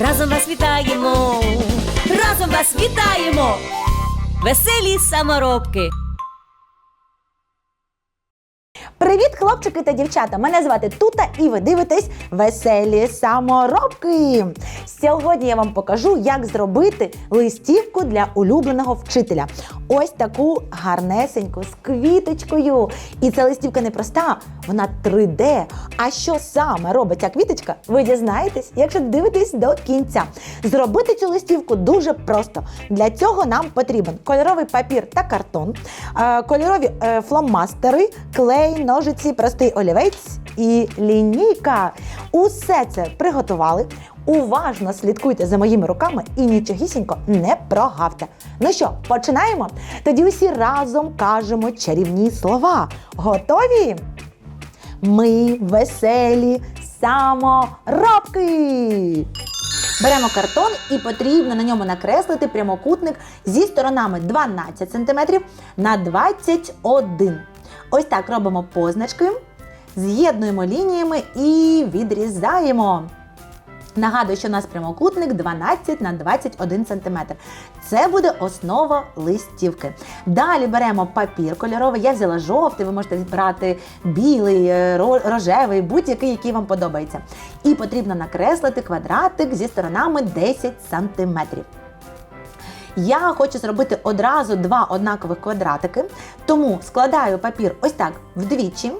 разом вас вітаємо, разом вас вітаємо, веселі саморобки. Привіт, хлопчики та дівчата! Мене звати Тута і ви дивитесь веселі саморобки. Сьогодні я вам покажу, як зробити листівку для улюбленого вчителя. Ось таку гарнесеньку з квіточкою. І ця листівка не проста, вона 3D. А що саме робить ця квіточка, ви дізнаєтесь, якщо дивитесь до кінця. Зробити цю листівку дуже просто. Для цього нам потрібен кольоровий папір та картон, е, кольорові е, фломастери, клей, ножиці, простий олівець і лінійка. Усе це приготували. Уважно слідкуйте за моїми руками і нічогісінько не прогавте. Ну що, починаємо? Тоді усі разом кажемо чарівні слова. Готові? Ми веселі саморобки. Беремо картон і потрібно на ньому накреслити прямокутник зі сторонами 12 см на 21 Ось так робимо позначки, з'єднуємо лініями і відрізаємо. Нагадую, що у нас прямокутник 12 на 21 см. Це буде основа листівки. Далі беремо папір кольоровий. Я взяла жовтий, ви можете брати білий, е, рожевий, будь-який, який вам подобається. І потрібно накреслити квадратик зі сторонами 10 см. Я хочу зробити одразу два однакових квадратики, тому складаю папір ось так вдвічі.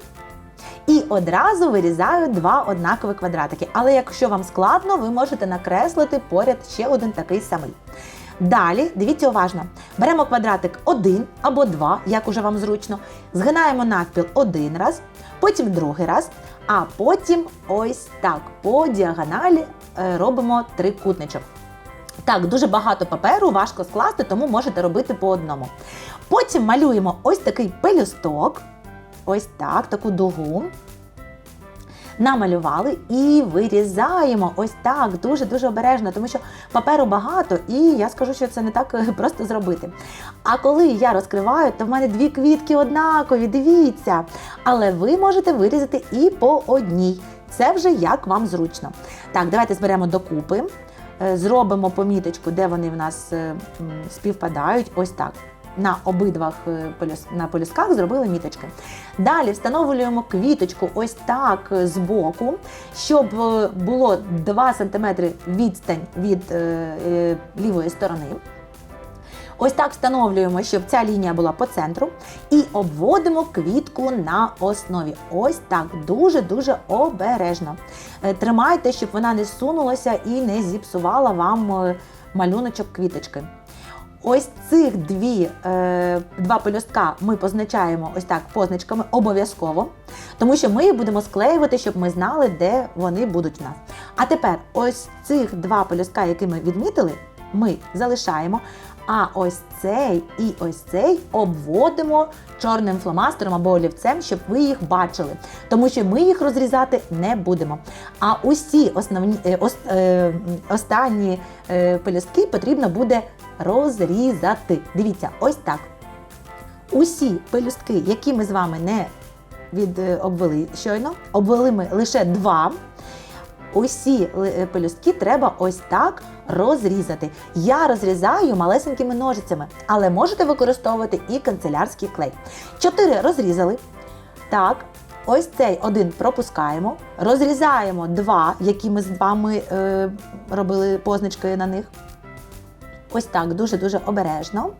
І одразу вирізаю два однакові квадратики. Але якщо вам складно, ви можете накреслити поряд ще один такий самий. Далі, дивіться уважно, беремо квадратик один або два, як уже вам зручно, згинаємо навпіл один раз, потім другий раз, а потім ось так по діагоналі е, робимо трикутничок. Так, дуже багато паперу, важко скласти, тому можете робити по одному. Потім малюємо ось такий пелюсток, ось так, таку дугу. Намалювали і вирізаємо ось так, дуже-дуже обережно, тому що паперу багато, і я скажу, що це не так е, просто зробити. А коли я розкриваю, то в мене дві квітки однакові, дивіться. Але ви можете вирізати і по одній. Це вже як вам зручно. Так, давайте зберемо докупи. Е, зробимо поміточку, де вони в нас е, співпадають. Ось так. На обидвах е, на полюсках зробили міточки. Далі встановлюємо квіточку ось так е, збоку, щоб е, було 2 см відстань від лівої сторони. Ось так встановлюємо, щоб ця лінія була по центру, і обводимо квітку на основі. Ось так, дуже-дуже обережно. Тримайте, щоб вона не сунулася і не зіпсувала вам малюночок квіточки. Ось цих дві, е, два пелюстка ми позначаємо ось так позначками обов'язково, тому що ми їх будемо склеювати, щоб ми знали, де вони будуть у нас. А тепер ось цих два пелюстка, які ми відмітили, ми залишаємо. А ось цей і ось цей обводимо чорним фломастером або олівцем, щоб ви їх бачили, тому що ми їх розрізати не будемо. А усі основні е, е, останні е, пелюстки потрібно буде розрізати. Дивіться, ось так. Усі пелюстки, які ми з вами не від е, щойно, обвели ми лише два. Усі е, пелюстки треба ось так розрізати. Я розрізаю малесенькими ножицями, але можете використовувати і канцелярський клей. Чотири розрізали. Так, ось цей один пропускаємо. Розрізаємо два, які ми з вами е, робили позначки на них. Ось так, дуже-дуже обережно.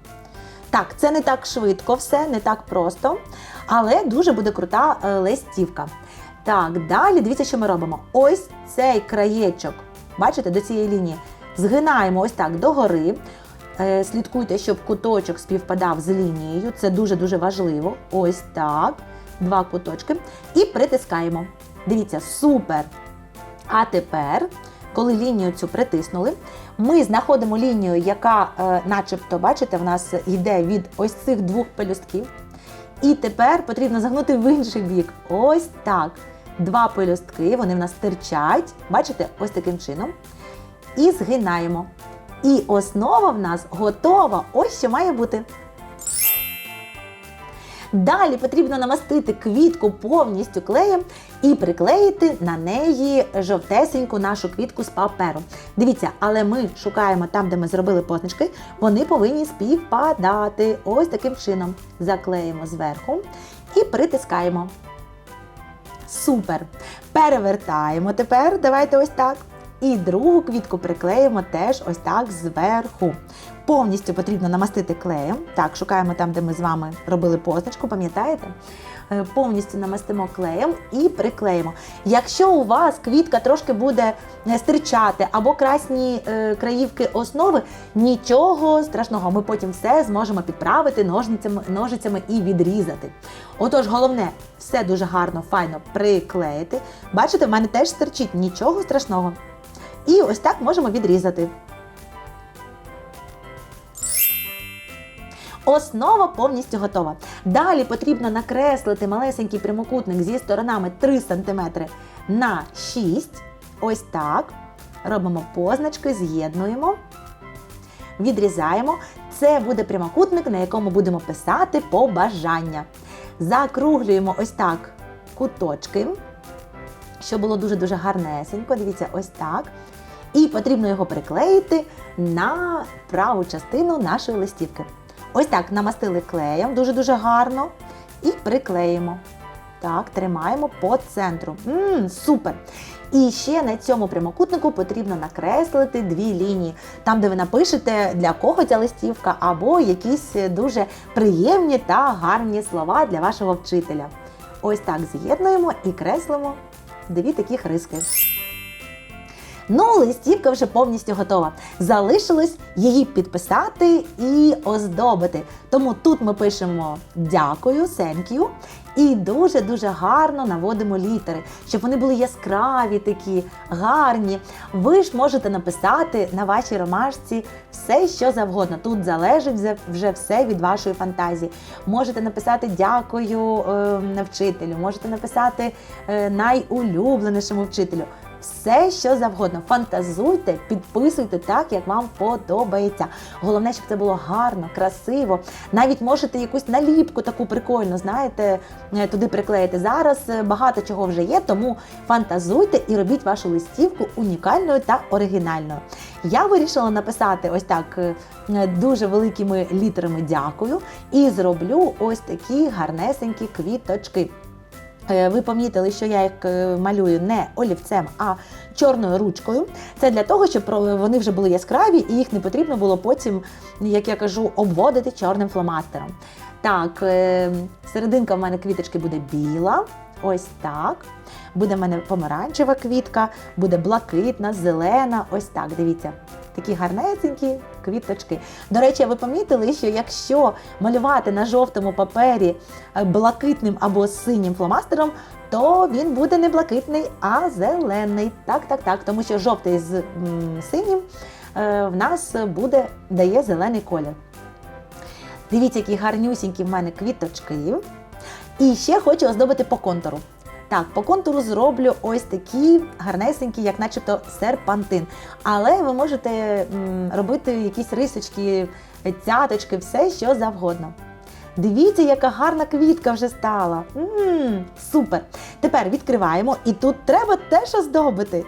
Так, це не так швидко, все не так просто, але дуже буде крута е, листівка. Так, далі дивіться, що ми робимо. Ось цей краєчок, бачите, до цієї лінії. Згинаємо ось так догори. Е, Слідкуйте, щоб куточок співпадав з лінією. Це дуже-дуже важливо. Ось так. Два куточки. І притискаємо. Дивіться, супер! А тепер коли лінію цю притиснули, ми знаходимо лінію, яка, е, начебто, бачите, в нас йде від ось цих двох пелюстків. І тепер потрібно загнути в інший бік. Ось так. Два пелюстки, вони в нас стирчать. Бачите, ось таким чином. І згинаємо. І основа в нас готова. Ось що має бути. Далі потрібно намастити квітку повністю клеєм і приклеїти на неї жовтесеньку нашу квітку з паперу. Дивіться, але ми шукаємо там, де ми зробили позначки, вони повинні співпадати. Ось таким чином заклеїмо зверху і притискаємо. Супер! Перевертаємо тепер. Давайте ось так. І другу квітку приклеїмо теж ось так зверху. Повністю потрібно намастити клеєм. Так, шукаємо там, де ми з вами робили позначку, пам'ятаєте? Е, Повністю намастимо клеєм і приклеїмо. Якщо у вас квітка трошки буде е, стирчати або красні е, краївки основи, нічого страшного, ми потім все зможемо підправити ножницями, ножицями і відрізати. Отож, головне, все дуже гарно, файно приклеїти. Бачите, в мене теж стирчить, нічого страшного. І ось так можемо відрізати. Основа повністю готова. Далі потрібно накреслити малесенький прямокутник зі сторонами 3 см на 6. Ось так. Робимо позначки, з'єднуємо, відрізаємо. Це буде прямокутник, на якому будемо писати побажання. Закруглюємо ось так куточки, щоб було дуже-дуже гарнесенько. Дивіться, ось так. І потрібно його приклеїти на праву частину нашої листівки. Ось так намастили клеєм дуже-дуже гарно і приклеїмо. Так, тримаємо по центру. Мм, супер! І ще на цьому прямокутнику потрібно накреслити дві лінії, там, де ви напишете, для кого ця листівка, або якісь дуже приємні та гарні слова для вашого вчителя. Ось так з'єднуємо і креслимо дві такі хриски. Ну, листівка вже повністю готова. Залишилось її підписати і оздобити. Тому тут ми пишемо дякую, thank you, і дуже-дуже гарно наводимо літери, щоб вони були яскраві, такі гарні. Ви ж можете написати на вашій ромашці все, що завгодно. Тут залежить вже- все від вашої фантазії. Можете написати дякую е, вчителю, можете написати е, найулюбленішому вчителю. Все, що завгодно. Фантазуйте, підписуйте так, як вам подобається. Головне, щоб це було гарно, красиво. Навіть можете якусь наліпку таку прикольну, знаєте, е, туди приклеїти. Зараз е, багато чого вже є, тому фантазуйте і робіть вашу листівку унікальною та оригінальною. Я вирішила написати ось так е, дуже великими літерами дякую і зроблю ось такі гарнесенькі квіточки. Е, Ви помітили, що я їх е, малюю не олівцем, а чорною ручкою. Це для того, щоб вони вже були яскраві і їх не потрібно було потім, як я кажу, обводити чорним фломастером. Так, е, серединка в мене квіточки буде біла. Ось так. Буде в мене помаранчева квітка, буде блакитна, зелена. Ось так, дивіться. Такі гарнесенькі квіточки. До речі, ви помітили, що якщо малювати на жовтому папері е, блакитним або синім фломастером, то він буде не блакитний, а зелений. Так, так, так. Тому що жовтий з синім е, в нас буде дає зелений колір. Дивіться, які гарнюсінькі в мене квіточки. І ще хочу оздобити по контуру. Так, по контуру зроблю ось такі гарнесенькі, як начебто серпантин. Але ви можете м, робити якісь рисочки, цяточки, все що завгодно. Дивіться, яка гарна квітка вже стала. М, супер! Тепер відкриваємо, і тут треба теж оздобити.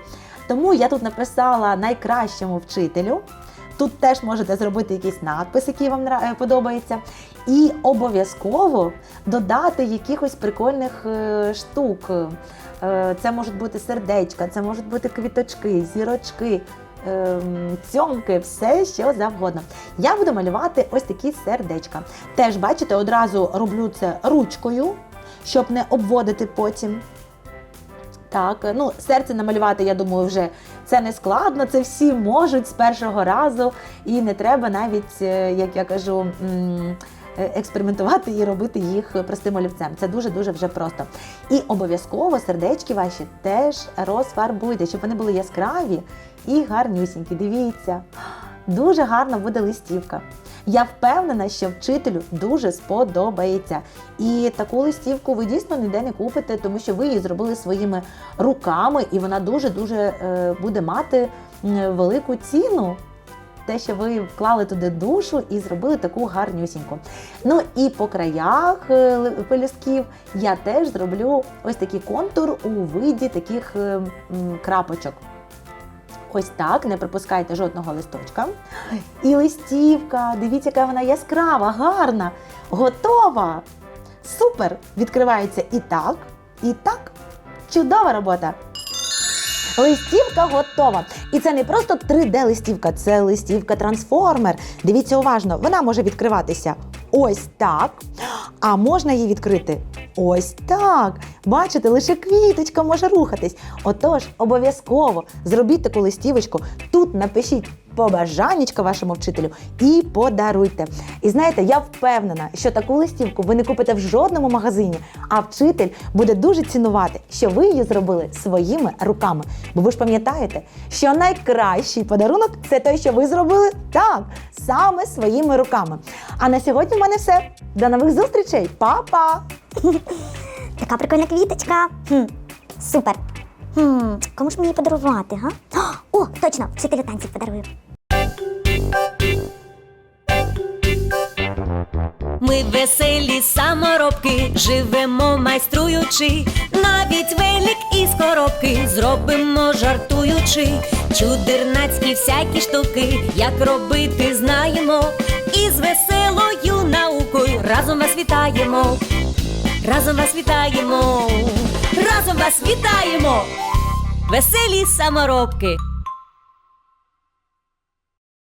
Тому я тут написала найкращому вчителю. Тут теж можете зробити якийсь надпис, який вам е, подобається. І обов'язково додати якихось прикольних е, штук. Е, Це можуть бути сердечка, це можуть бути квіточки, зірочки, ем, цьомки, все що завгодно. Я буду малювати ось такі сердечка. Теж, бачите, одразу роблю це ручкою, щоб не обводити потім. Так, ну серце намалювати, я думаю, вже це не складно, це всі можуть з першого разу, і не треба навіть, е, як я кажу, е, експериментувати і робити їх простим олівцем. Це дуже дуже вже просто. І обов'язково сердечки ваші теж розфарбуйте, щоб вони були яскраві і гарнюсінькі. Дивіться, дуже гарна буде листівка. Я впевнена, що вчителю дуже сподобається. І таку листівку ви дійсно ніде не купите, тому що ви її зробили своїми руками, і вона дуже дуже буде мати велику ціну. Те, що ви вклали туди душу і зробили таку гарнюсіньку. Ну і по краях е, пелюстків я теж зроблю ось такий контур у виді таких е, крапочок. Ось так, не пропускайте жодного листочка. І листівка, дивіться, яка вона яскрава, гарна, готова. Супер! Відкривається і так, і так. Чудова робота. Листівка готова. І це не просто 3D-листівка, це листівка трансформер. Дивіться уважно, вона може відкриватися ось так, а можна її відкрити ось так. Бачите, лише квіточка може рухатись. Отож, обов'язково зробіть таку листівочку. Тут напишіть побажаннячка вашому вчителю і подаруйте. І знаєте, я впевнена, що таку листівку ви не купите в жодному магазині, а вчитель буде дуже цінувати, що ви її зробили своїми руками. Бо ви ж пам'ятаєте, що найкращий подарунок це той, що ви зробили так, саме своїми руками. А на сьогодні в мене все. До нових зустрічей, Па-па! Така прикольна квіточка. Хм, супер. Хм, кому ж мені подарувати, га? О, точно, вчителю танців подарую. Ми веселі саморобки, живемо майструючи, навіть велик із коробки зробимо жартуючи, чудернацькі всякі штуки, як робити знаємо, і з веселою наукою разом вас вітаємо, разом вас вітаємо, разом вас вітаємо, веселі саморобки.